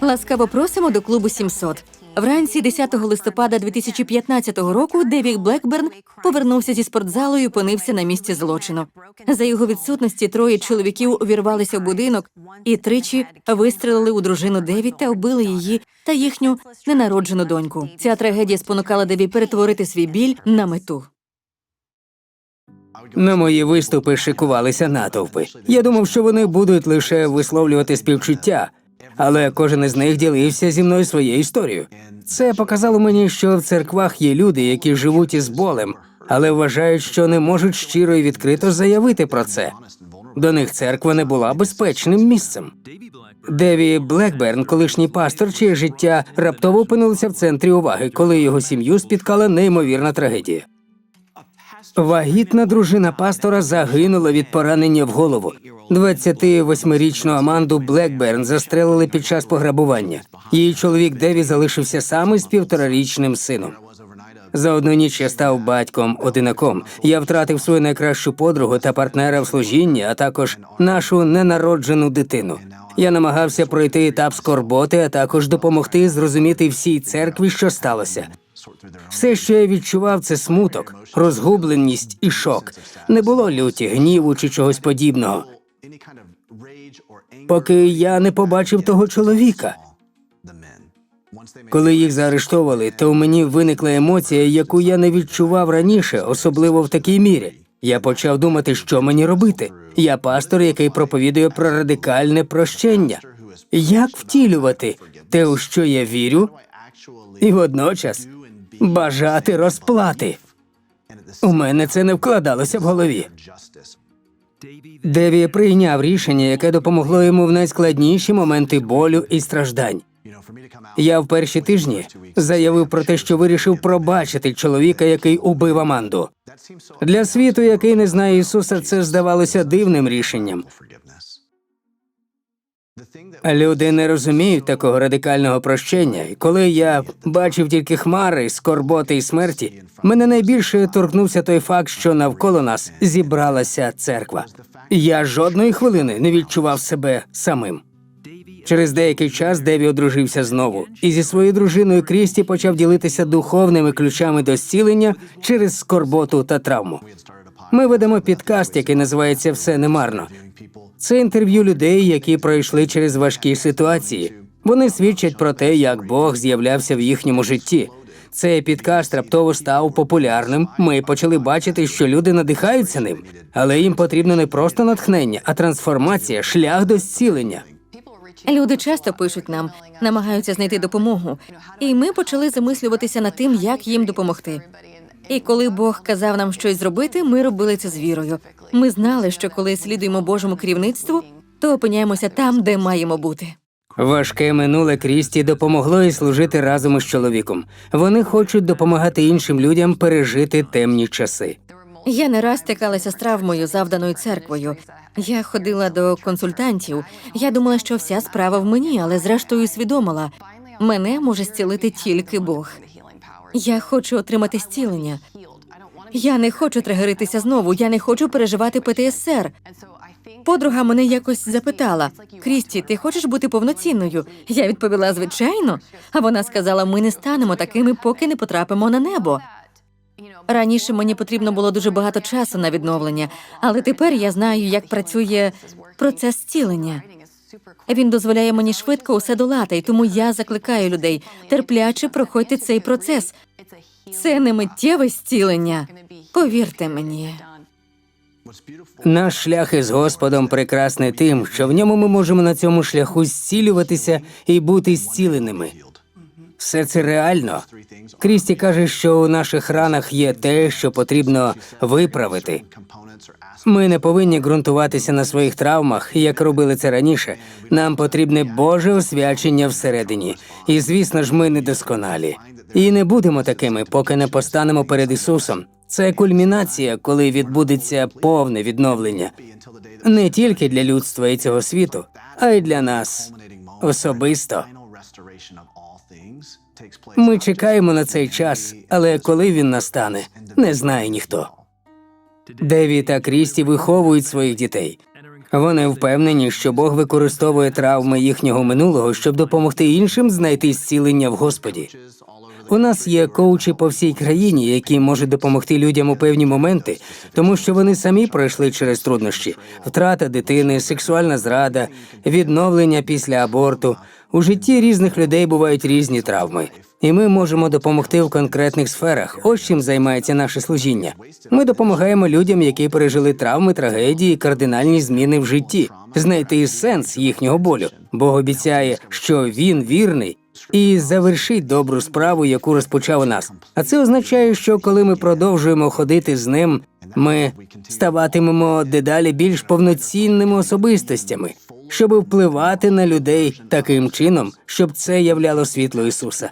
Ласкаво просимо до клубу 700. Вранці 10 листопада 2015 року Девік Блекберн повернувся зі спортзалу і опинився на місці злочину. За його відсутності троє чоловіків увірвалися в будинок і тричі вистрелили у дружину Деві та вбили її та їхню ненароджену доньку. Ця трагедія спонукала Деві перетворити свій біль на мету. На мої виступи шикувалися натовпи. Я думав, що вони будуть лише висловлювати співчуття, але кожен із них ділився зі мною своєю історією. Це показало мені, що в церквах є люди, які живуть із болем, але вважають, що не можуть щиро і відкрито заявити про це. До них церква не була безпечним місцем. Деві Блекберн, колишній пастор, чиє життя раптово опинилося в центрі уваги, коли його сім'ю спіткала неймовірна трагедія. Вагітна дружина пастора загинула від поранення в голову. 28-річну Аманду Блекберн застрелили під час пограбування. Її чоловік Деві залишився сам із півторарічним сином. За одну ніч я став батьком одинаком. Я втратив свою найкращу подругу та партнера в служінні, а також нашу ненароджену дитину. Я намагався пройти етап скорботи, а також допомогти зрозуміти всій церкві, що сталося. Все, що я відчував, це смуток, розгубленість і шок. Не було люті, гніву чи чогось подібного. Поки я не побачив того чоловіка. Коли їх заарештовували, то у мені виникла емоція, яку я не відчував раніше, особливо в такій мірі. Я почав думати, що мені робити. Я пастор, який проповідує про радикальне прощення. Як втілювати те, у що я вірю, і водночас бажати розплати. У мене це не вкладалося в голові. Деві прийняв рішення, яке допомогло йому в найскладніші моменти болю і страждань. Я в перші тижні заявив про те, що вирішив пробачити чоловіка, який убив Аманду. Для світу, який не знає Ісуса, це здавалося дивним рішенням. Люди не розуміють такого радикального прощення, і коли я бачив тільки хмари, скорботи і смерті, мене найбільше торкнувся той факт, що навколо нас зібралася церква. Я жодної хвилини не відчував себе самим. Через деякий час Деві одружився знову, і зі своєю дружиною Крісті почав ділитися духовними ключами до зцілення через скорботу та травму. Ми ведемо підкаст, який називається Все немарно. Це інтерв'ю людей, які пройшли через важкі ситуації. Вони свідчать про те, як Бог з'являвся в їхньому житті. Цей підкаст раптово став популярним. Ми почали бачити, що люди надихаються ним, але їм потрібно не просто натхнення, а трансформація, шлях до зцілення. Люди часто пишуть нам, намагаються знайти допомогу, і ми почали замислюватися над тим, як їм допомогти. І коли Бог казав нам щось зробити, ми робили це з вірою. Ми знали, що коли слідуємо Божому керівництву, то опиняємося там, де маємо бути. Важке минуле Крісті допомогло їй служити разом із чоловіком. Вони хочуть допомагати іншим людям пережити темні часи. Я не раз стикалася з травмою, завданою церквою. Я ходила до консультантів. Я думала, що вся справа в мені, але зрештою усвідомила, мене може зцілити тільки Бог. Я хочу отримати зцілення. Я не хочу тригеритися знову. Я не хочу переживати ПТСР. Подруга мене якось запитала: Крісті, ти хочеш бути повноцінною? Я відповіла, звичайно. А вона сказала: ми не станемо такими, поки не потрапимо на небо. Раніше мені потрібно було дуже багато часу на відновлення, але тепер я знаю, як працює процес зцілення. Він дозволяє мені швидко усе долати, і тому я закликаю людей терпляче проходьте цей процес. Це не миттєве зцілення. Повірте мені. Наш шлях із Господом прекрасний тим, що в ньому ми можемо на цьому шляху зцілюватися і бути зціленими. Все це реально. Крісті каже, що у наших ранах є те, що потрібно виправити. Ми не повинні ґрунтуватися на своїх травмах, як робили це раніше. Нам потрібне Боже освячення всередині. І звісно ж, ми недосконалі. І не будемо такими, поки не постанемо перед Ісусом. Це кульмінація, коли відбудеться повне відновлення не тільки для людства і цього світу, а й для нас особисто. Ми чекаємо на цей час, але коли він настане, не знає ніхто. Деві та Крісті виховують своїх дітей. Вони впевнені, що Бог використовує травми їхнього минулого, щоб допомогти іншим знайти зцілення в Господі. У нас є коучі по всій країні, які можуть допомогти людям у певні моменти, тому що вони самі пройшли через труднощі: втрата дитини, сексуальна зрада, відновлення після аборту. У житті різних людей бувають різні травми, і ми можемо допомогти в конкретних сферах. Ось чим займається наше служіння. Ми допомагаємо людям, які пережили травми, трагедії, кардинальні зміни в житті, знайти сенс їхнього болю. Бог обіцяє, що він вірний і завершить добру справу, яку розпочав у нас. А це означає, що коли ми продовжуємо ходити з ним, ми ставатимемо дедалі більш повноцінними особистостями, щоб впливати на людей таким чином, щоб це являло світло Ісуса.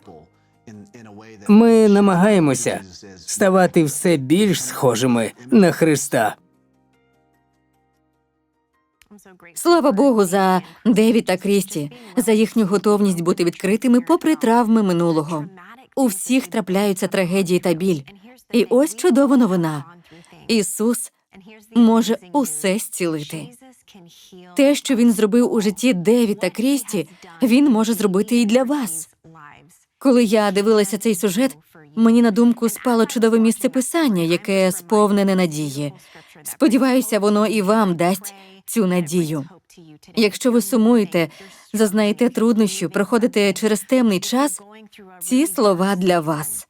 Ми намагаємося ставати все більш схожими на Христа. Слава Богу, за Деві та Крісті, за їхню готовність бути відкритими попри травми минулого. У всіх трапляються трагедії та біль. І ось чудова новина. Ісус може усе зцілити. Те, що він зробив у житті Деві та Крісті, він може зробити і для вас. Коли я дивилася цей сюжет, мені на думку спало чудове місце писання, яке сповнене надії. Сподіваюся, воно і вам дасть цю надію. Якщо ви сумуєте, зазнаєте труднощів, проходите через темний час, ці слова для вас.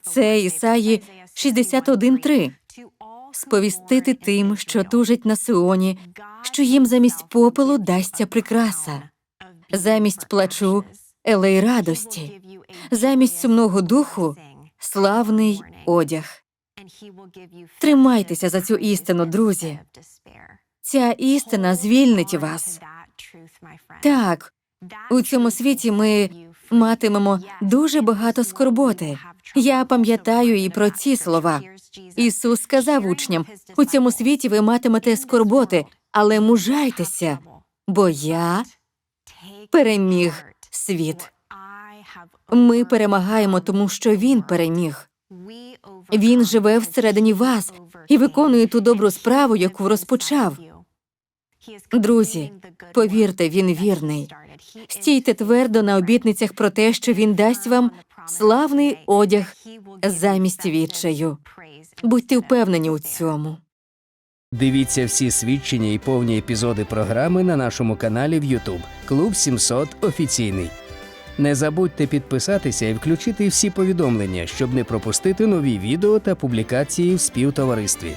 Це Ісаї 61.3. Сповістити тим, що тужать на Сионі, що їм замість попелу дасться прикраса, замість плачу елей радості, замість сумного духу славний одяг. Тримайтеся за цю істину, друзі. Ця істина звільнить вас. Так, у цьому світі ми матимемо дуже багато скорботи. Я пам'ятаю і про ці слова. Ісус сказав учням: у цьому світі ви матимете скорботи, але мужайтеся, бо я переміг світ. Ми перемагаємо, тому що він переміг. Він живе всередині вас і виконує ту добру справу, яку розпочав. Друзі, повірте, він вірний. Стійте твердо на обітницях про те, що він дасть вам славний одяг замість відчаю. Будьте впевнені у цьому. Дивіться всі свідчення і повні епізоди програми на нашому каналі в YouTube Клуб 700 офіційний. Не забудьте підписатися і включити всі повідомлення, щоб не пропустити нові відео та публікації в співтоваристві.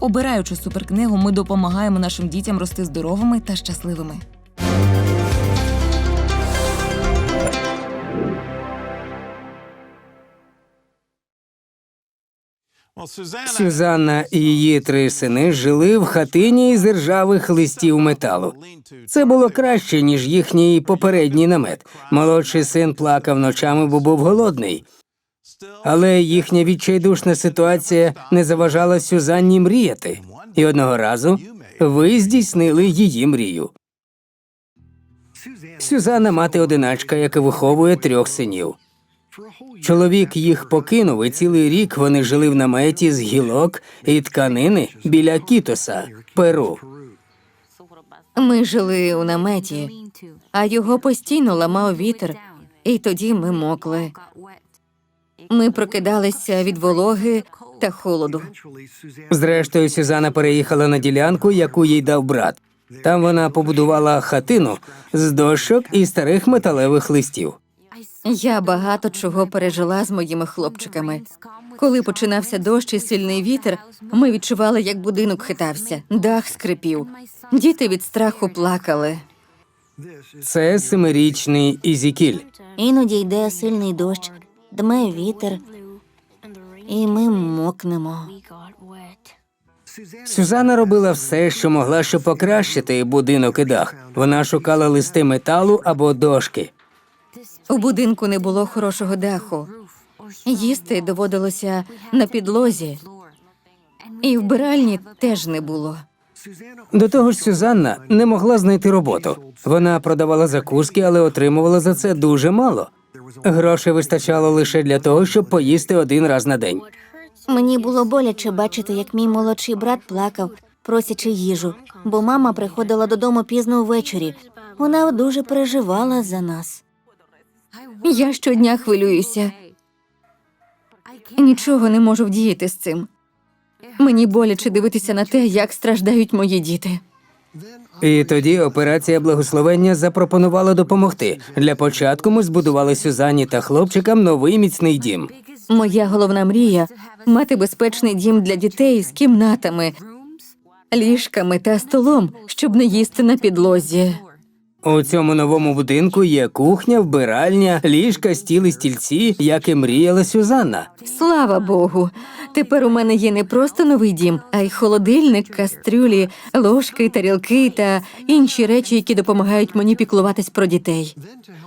Обираючи суперкнигу, ми допомагаємо нашим дітям рости здоровими та щасливими. Сюзанна і її три сини жили в хатині із ржавих листів металу. Це було краще, ніж їхній попередній намет. Молодший син плакав ночами, бо був голодний. Але їхня відчайдушна ситуація не заважала Сюзанні мріяти. І одного разу ви здійснили її мрію. Сюзанна мати одиначка, яка виховує трьох синів. Чоловік їх покинув, і цілий рік вони жили в наметі з гілок і тканини біля Кітоса, Перу. Ми жили у наметі, а його постійно ламав вітер, і тоді ми мокли. Ми прокидалися від вологи та холоду. Зрештою, Сюзанна переїхала на ділянку, яку їй дав брат. Там вона побудувала хатину з дощок і старих металевих листів. Я багато чого пережила з моїми хлопчиками. Коли починався дощ і сильний вітер, ми відчували, як будинок хитався, дах скрипів. Діти від страху плакали. Це семирічний Ізікіль. Іноді йде сильний дощ, дме вітер, і ми мокнемо. Сюзанна робила все, що могла, щоб покращити будинок і дах. Вона шукала листи металу або дошки. У будинку не було хорошого даху. Їсти доводилося на підлозі, і вбиральні теж не було. До того ж, Сюзанна не могла знайти роботу. Вона продавала закуски, але отримувала за це дуже мало. Грошей вистачало лише для того, щоб поїсти один раз на день. Мені було боляче бачити, як мій молодший брат плакав, просячи їжу, бо мама приходила додому пізно ввечері. Вона дуже переживала за нас. Я щодня хвилююся. Нічого не можу вдіяти з цим. Мені боляче дивитися на те, як страждають мої діти. І тоді операція благословення запропонувала допомогти. Для початку ми збудували Сюзанні та хлопчикам новий міцний дім. Моя головна мрія мати безпечний дім для дітей з кімнатами, ліжками та столом, щоб не їсти на підлозі. У цьому новому будинку є кухня, вбиральня, ліжка, стіли, стільці, як і мріяла Сюзанна. Слава Богу. Тепер у мене є не просто новий дім, а й холодильник, кастрюлі, ложки, тарілки та інші речі, які допомагають мені піклуватись про дітей.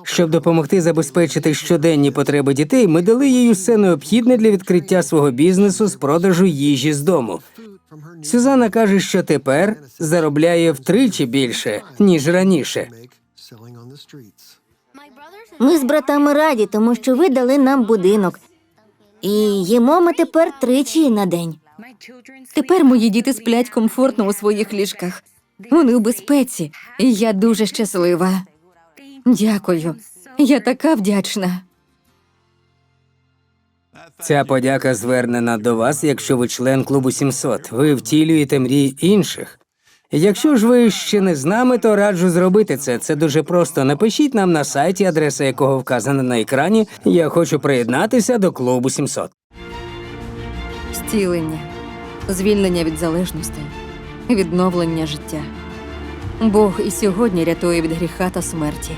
Щоб допомогти забезпечити щоденні потреби дітей, ми дали їй усе необхідне для відкриття свого бізнесу з продажу їжі з дому. Сюзанна каже, що тепер заробляє втричі більше ніж раніше. Ми з братами раді, тому що ви дали нам будинок. І їмо ми тепер тричі на день. Тепер мої діти сплять комфортно у своїх ліжках. Вони у безпеці, і я дуже щаслива. Дякую. Я така вдячна. Ця подяка звернена до вас, якщо ви член клубу 700. Ви втілюєте мрії інших. Якщо ж ви ще не з нами, то раджу зробити це. Це дуже просто. Напишіть нам на сайті, адреса якого вказана на екрані. Я хочу приєднатися до клубу 700. Зцілення, звільнення від залежностей, відновлення життя. Бог і сьогодні рятує від гріха та смерті.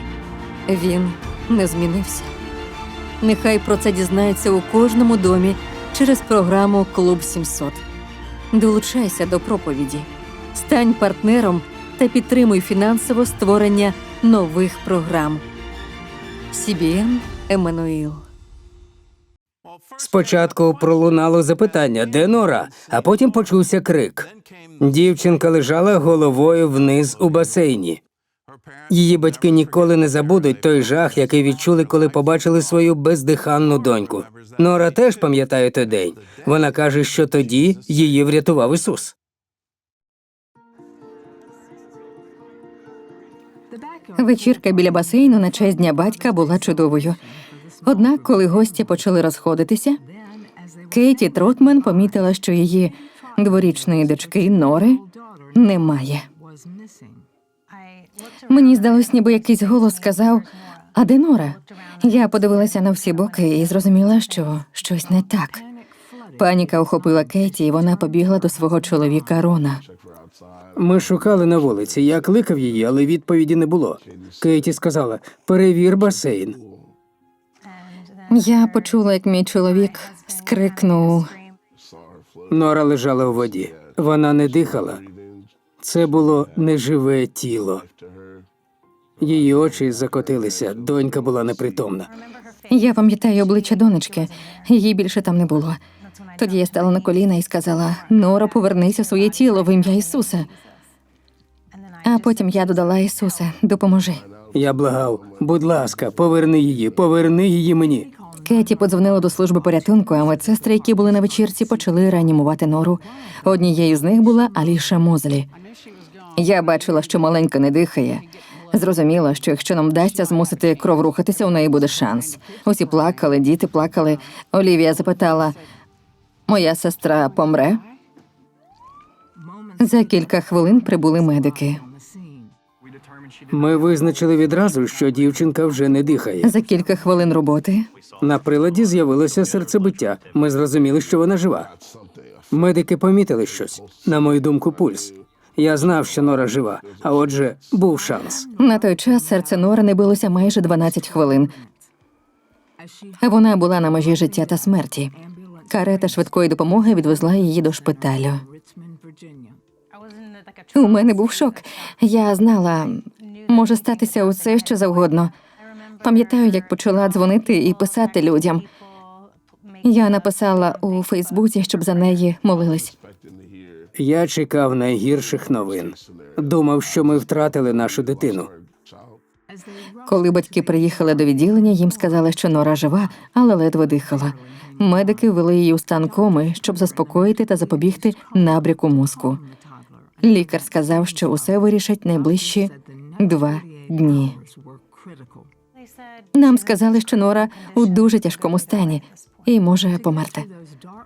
Він не змінився. Нехай про це дізнається у кожному домі через програму Клуб 700. Долучайся до проповіді, стань партнером та підтримуй фінансово створення нових програм. CBN Еммануїл. Спочатку пролунало запитання, де Нора, а потім почувся крик. Дівчинка лежала головою вниз у басейні. Її батьки ніколи не забудуть той жах, який відчули, коли побачили свою бездиханну доньку. Нора теж пам'ятає той день. Вона каже, що тоді її врятував Ісус. Вечірка біля басейну на честь дня батька була чудовою. Однак, коли гості почали розходитися, Кейті Тротмен помітила, що її дворічної дочки Нори немає. Мені здалось, ніби якийсь голос сказав: А де Нора? Я подивилася на всі боки і зрозуміла, що щось не так. Паніка охопила Кейті, і вона побігла до свого чоловіка Рона. Ми шукали на вулиці. Я кликав її, але відповіді не було. Кейті сказала: перевір басейн. Я почула, як мій чоловік скрикнув. Нора лежала у воді. Вона не дихала. Це було неживе тіло. Її очі закотилися, донька була непритомна. Я пам'ятаю обличчя донечки, її більше там не було. Тоді я стала на коліна і сказала: Нора, повернися в своє тіло в ім'я Ісуса. А потім я додала Ісусе, допоможи. Я благав, будь ласка, поверни її, поверни її мені. Кеті подзвонила до служби порятунку, а медсестри, які були на вечірці, почали реанімувати нору. Однією з них була Аліша Мозлі. Я бачила, що маленька не дихає. Зрозуміла, що якщо нам вдасться змусити кров рухатися, у неї буде шанс. Усі плакали, діти плакали. Олівія запитала: Моя сестра помре? За кілька хвилин прибули медики. Ми визначили відразу, що дівчинка вже не дихає. За кілька хвилин роботи На приладі з'явилося серцебиття. Ми зрозуміли, що вона жива. Медики помітили щось. На мою думку, пульс. Я знав, що Нора жива, а отже, був шанс. на той час серце Нори не билося майже 12 хвилин. Вона була на межі життя та смерті. Карета швидкої допомоги відвезла її до шпиталю. У мене був шок. Я знала, може статися усе що завгодно. Пам'ятаю, як почала дзвонити і писати людям. Я написала у Фейсбуці, щоб за неї молились. Я чекав найгірших новин. Думав, що ми втратили нашу дитину. Коли батьки приїхали до відділення, їм сказали, що Нора жива, але ледве дихала. Медики ввели її у стан коми, щоб заспокоїти та запобігти набряку мозку. Лікар сказав, що усе вирішать найближчі два дні. Нам сказали, що Нора у дуже тяжкому стані і може померти.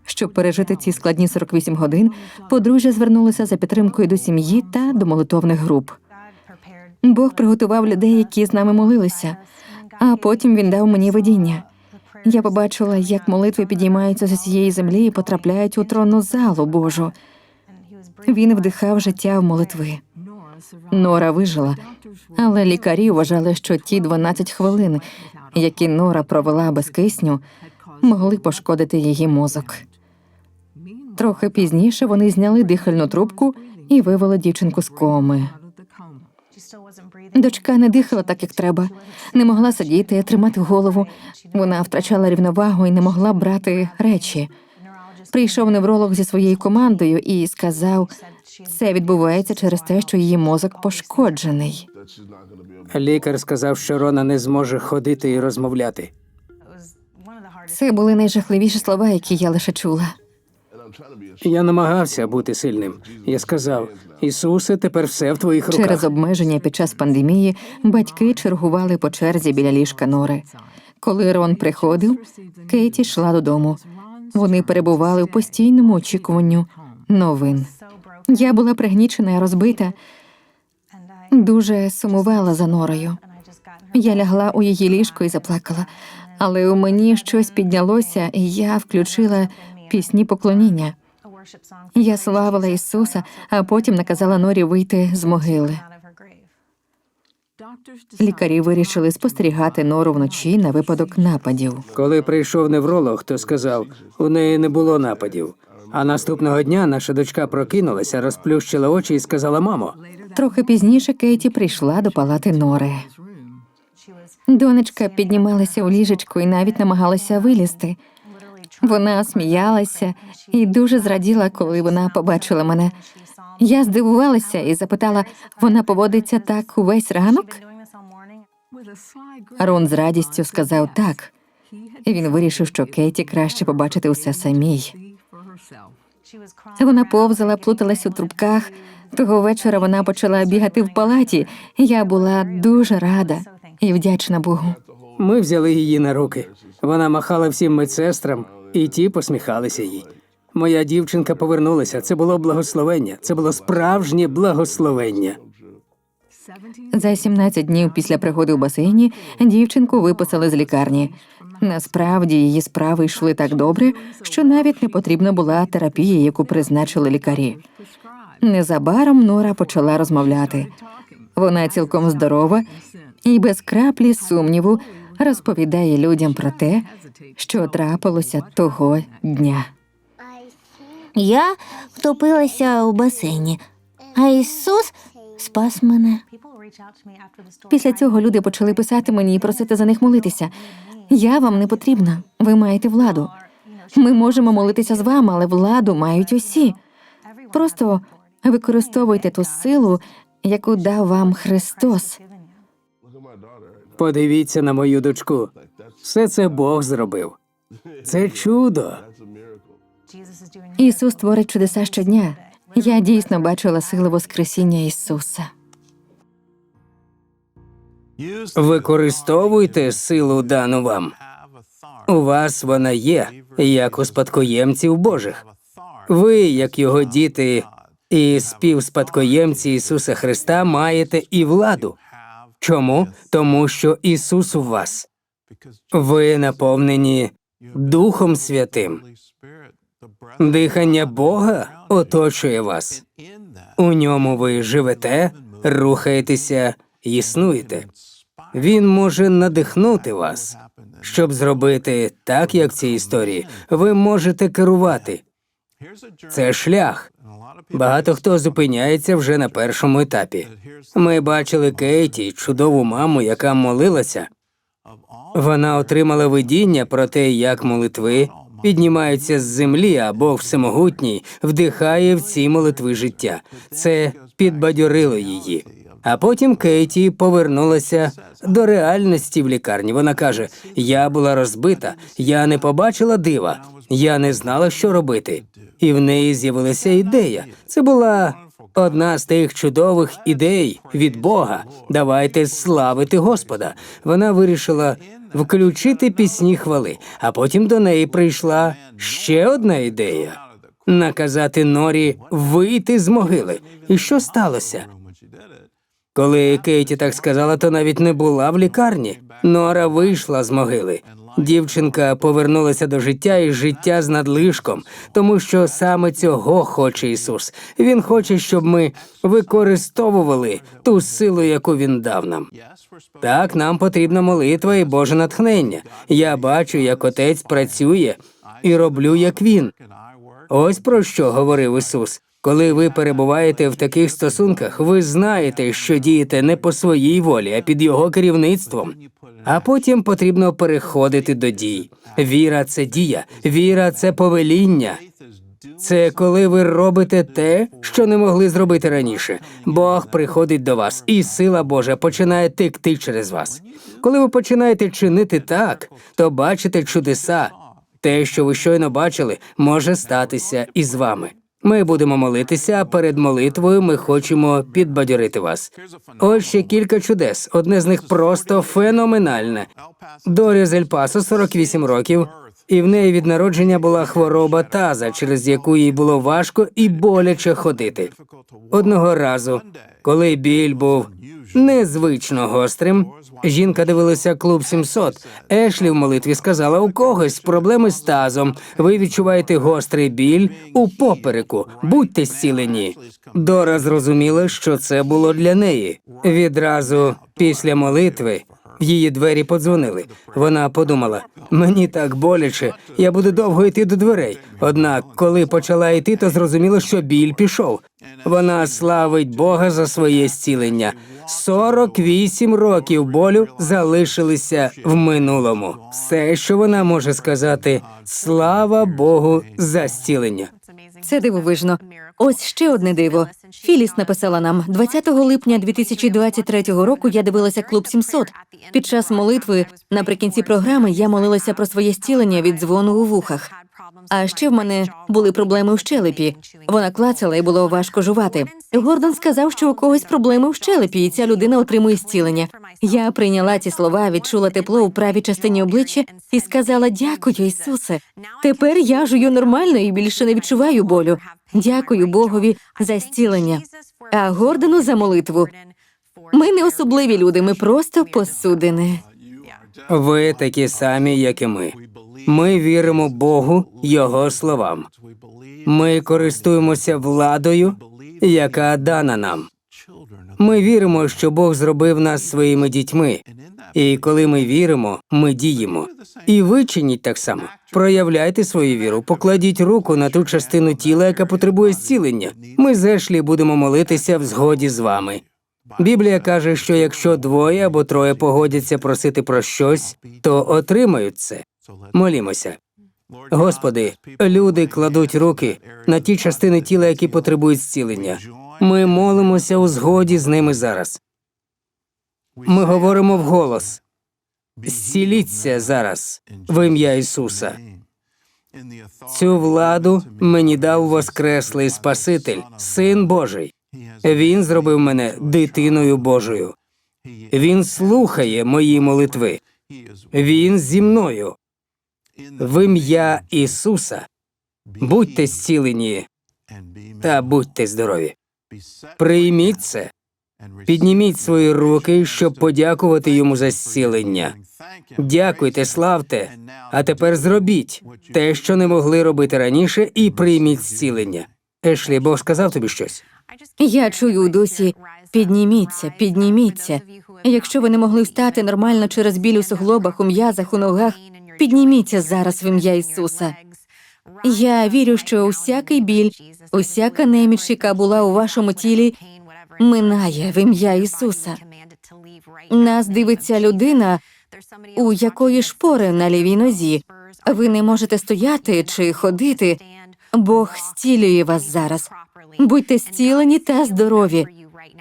Щоб пережити ці складні 48 годин, подружжя звернулося за підтримкою до сім'ї та до молитовних груп. Бог приготував людей, які з нами молилися, а потім він дав мені видіння. Я побачила, як молитви підіймаються з усієї землі і потрапляють у тронну залу Божу. Він вдихав життя в молитви. Нора вижила, але лікарі вважали, що ті 12 хвилин, які Нора провела без кисню, могли пошкодити її мозок. Трохи пізніше вони зняли дихальну трубку і вивели дівчинку з коми. Дочка не дихала так, як треба, не могла сидіти, тримати голову. Вона втрачала рівновагу і не могла брати речі. Прийшов невролог зі своєю командою і сказав, це відбувається через те, що її мозок пошкоджений. Лікар сказав, що Рона не зможе ходити і розмовляти. Це були найжахливіші слова, які я лише чула. Я намагався бути сильним. Я сказав: Ісусе, тепер все в твоїх руках. Через обмеження під час пандемії батьки чергували по черзі біля ліжка Нори. Коли Рон приходив, Кейті йшла додому. Вони перебували в постійному очікуванню новин. Я була пригнічена і розбита, дуже сумувала за Норою. Я лягла у її ліжко і заплакала, але у мені щось піднялося, і я включила пісні поклоніння. Я славила Ісуса, а потім наказала Норі вийти з могили. Лікарі вирішили спостерігати нору вночі на випадок нападів. Коли прийшов невролог, то сказав, у неї не було нападів. А наступного дня наша дочка прокинулася, розплющила очі і сказала: Мамо, Трохи пізніше Кейті прийшла до палати Нори. Донечка піднімалася у ліжечку і навіть намагалася вилізти. Вона сміялася і дуже зраділа, коли вона побачила мене. Я здивувалася і запитала, вона поводиться так увесь ранок? Рон з радістю сказав так. І він вирішив, що Кейті краще побачити усе самій. Вона повзала, плуталась у трубках. Того вечора вона почала бігати в палаті. Я була дуже рада і вдячна Богу. ми взяли її на руки. Вона махала всім медсестрам, і ті посміхалися їй. Моя дівчинка повернулася. Це було благословення. Це було справжнє благословення. За 17 днів після пригоди в басейні дівчинку виписали з лікарні. Насправді її справи йшли так добре, що навіть не потрібна була терапія, яку призначили лікарі. Незабаром Нора почала розмовляти. Вона цілком здорова і без краплі сумніву розповідає людям про те, що трапилося того дня. Я втопилася у басейні, а Ісус спас мене. Після цього люди почали писати мені і просити за них молитися. Я вам не потрібна. Ви маєте владу. Ми можемо молитися з вами, але владу мають усі. Просто використовуйте ту силу, яку дав вам Христос. Подивіться на мою дочку. Все це Бог зробив. Це чудо. Ісус творить чудеса щодня. Я дійсно бачила силу Воскресіння Ісуса. Використовуйте силу дану вам. У вас вона є, як у спадкоємців Божих. Ви, як його діти і співспадкоємці Ісуса Христа, маєте і владу. Чому? Тому що Ісус у вас. Ви наповнені Духом Святим. Дихання Бога оточує вас. У ньому ви живете, рухаєтеся, існуєте. Він може надихнути вас. Щоб зробити так, як в цій історії, ви можете керувати. Це шлях. Багато хто зупиняється вже на першому етапі. Ми бачили Кейті, чудову маму, яка молилася. Вона отримала видіння про те, як молитви піднімаються з землі, а Бог Всемогутній вдихає в ці молитви життя. Це підбадьорило її. А потім Кейті повернулася до реальності в лікарні. Вона каже: Я була розбита, я не побачила дива, я не знала, що робити. І в неї з'явилася ідея. Це була одна з тих чудових ідей від Бога. Давайте славити Господа. Вона вирішила включити пісні хвали, а потім до неї прийшла ще одна ідея наказати Норі вийти з могили. І що сталося? Коли Кейті так сказала, то навіть не була в лікарні. Нора вийшла з могили. Дівчинка повернулася до життя і життя з надлишком, тому що саме цього хоче Ісус. Він хоче, щоб ми використовували ту силу, яку він дав нам. Так, нам потрібна молитва і Боже натхнення. Я бачу, як отець працює і роблю, як він. Ось про що говорив Ісус. Коли ви перебуваєте в таких стосунках, ви знаєте, що дієте не по своїй волі, а під його керівництвом. А потім потрібно переходити до дій. Віра це дія, віра це повеління. Це коли ви робите те, що не могли зробити раніше. Бог приходить до вас, і сила Божа починає текти через вас. Коли ви починаєте чинити так, то бачите чудеса. Те, що ви щойно бачили, може статися і з вами. Ми будемо молитися, а перед молитвою ми хочемо підбадьорити вас. Ось ще кілька чудес. Одне з них просто феноменальне. Дорі з Ель-Пасо, 48 років, і в неї від народження була хвороба таза, через яку їй було важко і боляче ходити. Одного разу, коли біль був незвично гострим, жінка дивилася клуб 700. Ешлі в молитві сказала: у когось проблеми з тазом. Ви відчуваєте гострий біль у попереку. Будьте зцілені. Дора зрозуміла, що це було для неї. Відразу після молитви. В її двері подзвонили. Вона подумала: мені так боляче, я буду довго йти до дверей. Однак, коли почала йти, то зрозуміла, що біль пішов. Вона славить Бога за своє зцілення. 48 років болю залишилися в минулому. Все, що вона може сказати, слава Богу за зцілення. Це дивовижно. Ось ще одне диво. Філіс написала нам 20 липня 2023 року. Я дивилася клуб 700. Під час молитви наприкінці програми я молилася про своє зцілення від дзвону у вухах. А ще в мене були проблеми в щелепі. Вона клацала і було важко жувати. Гордон сказав, що у когось проблеми в щелепі, і ця людина отримує зцілення. Я прийняла ці слова, відчула тепло у правій частині обличчя і сказала: Дякую, Ісусе. Тепер я жую нормально і більше не відчуваю болю. Дякую Богові за зцілення. А Гордону за молитву. Ми не особливі люди, ми просто посудини. Ви такі самі, як і ми. Ми віримо Богу, Його словам. Ми користуємося владою, яка дана нам. Ми віримо, що Бог зробив нас своїми дітьми. І коли ми віримо, ми діємо. І ви чиніть так само. Проявляйте свою віру, покладіть руку на ту частину тіла, яка потребує зцілення. Ми з Ешлі будемо молитися в згоді з вами. Біблія каже, що якщо двоє або троє погодяться просити про щось, то отримають це. Молімося. Господи, люди кладуть руки на ті частини тіла, які потребують зцілення. Ми молимося у згоді з ними зараз. Ми говоримо вголос. Зціліться зараз в ім'я Ісуса. Цю владу мені дав Воскреслий Спаситель, Син Божий. Він зробив мене дитиною Божою. Він слухає мої молитви. Він зі мною. В ім'я Ісуса. Будьте зцілені та будьте здорові. Прийміть це, підніміть свої руки, щоб подякувати йому за зцілення. Дякуйте, славте. А тепер зробіть те, що не могли робити раніше, і прийміть зцілення. Ешлі, Бог сказав тобі щось. Я чую у дусі підніміться, підніміться. Якщо ви не могли встати нормально через біль у суглобах, у м'язах, у ногах, підніміться зараз в ім'я Ісуса. Я вірю, що усякий біль, усяка неміч, яка була у вашому тілі, минає в ім'я Ісуса. Нас дивиться людина, у якої шпори на лівій нозі. Ви не можете стояти чи ходити. Бог зцілює вас зараз. Будьте зцілені та здорові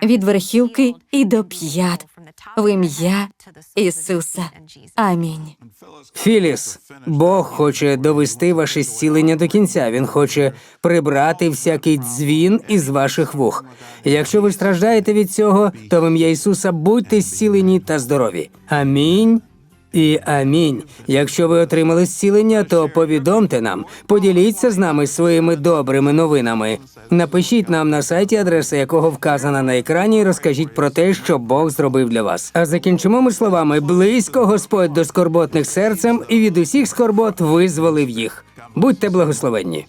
від верхівки і до п'ят в ім'я Ісуса. Амінь. Філіс, Бог хоче довести ваше зцілення до кінця. Він хоче прибрати всякий дзвін із ваших вух. Якщо ви страждаєте від цього, то в ім'я Ісуса будьте зцілені та здорові. Амінь. І амінь. Якщо ви отримали зцілення, то повідомте нам, поділіться з нами своїми добрими новинами. Напишіть нам на сайті, адреса якого вказана на екрані, і розкажіть про те, що Бог зробив для вас. А закінчимо ми словами: близько Господь до скорботних серцем, і від усіх скорбот визволив їх. Будьте благословенні.